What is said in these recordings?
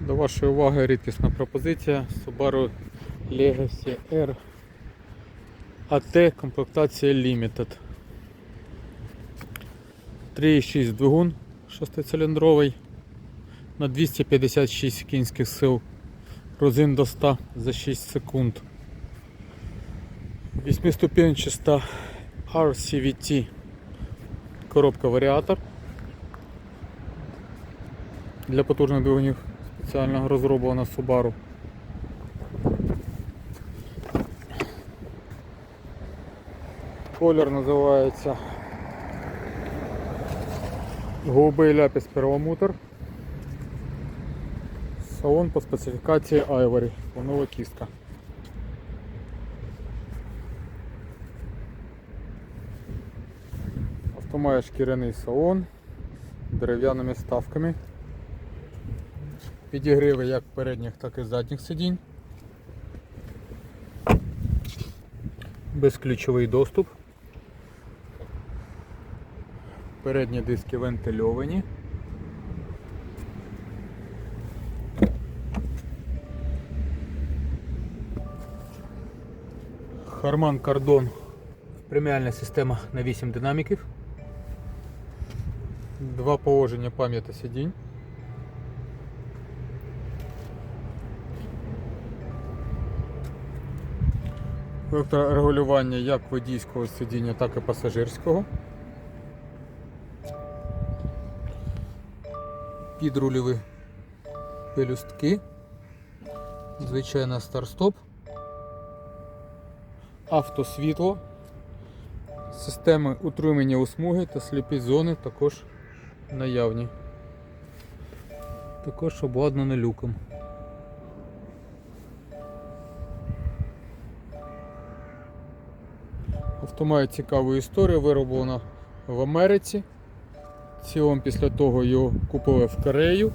До вашої уваги рідкісна пропозиція Subaru Legacy R AT комплектація Limited. 3,6 двигун 6-циліндровий на 256 кінських сил. Розин до 100 за 6 секунд. 8-ступенчаста RCVT коробка варіатор для потужних двигунів спеціально розроблена Subaru. Колір називається голубий ляпіс перламутр. Салон по специфікації Ivory, планова кістка. Авто має шкіряний салон дерев'яними вставками. Підігриви як передніх, так і задніх сидінь. Безключовий доступ. Передні диски вентильовані. Harman Kardon преміальна система на 8 динаміків. Два положення пам'яті сидінь. Електрорегулювання як водійського сидіння, так і пасажирського. Підрульові пелюстки. Звичайно старт-стоп. Автосвітло. Системи утримання у смуги та сліпі зони також наявні. Також обладнане люком. Авто має цікаву історію, вироблено в Америці. Цілом після того його купили в Корею.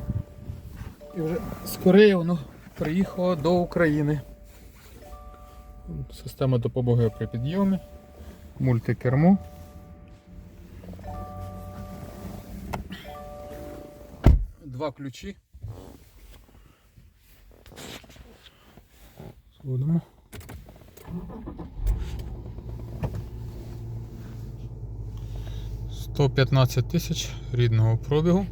І вже з Кореї воно приїхало до України. Система допомоги при підйомі, мультикермо. Два ключі. Зводимо. Сто п'ятнадцять тисяч рідного пробігу.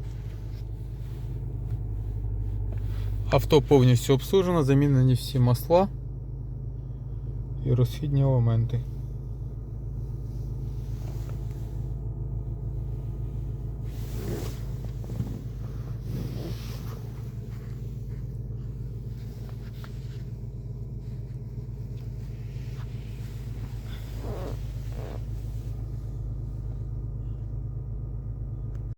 Авто повністю обслужено, замінені всі масла і розхідні елементи.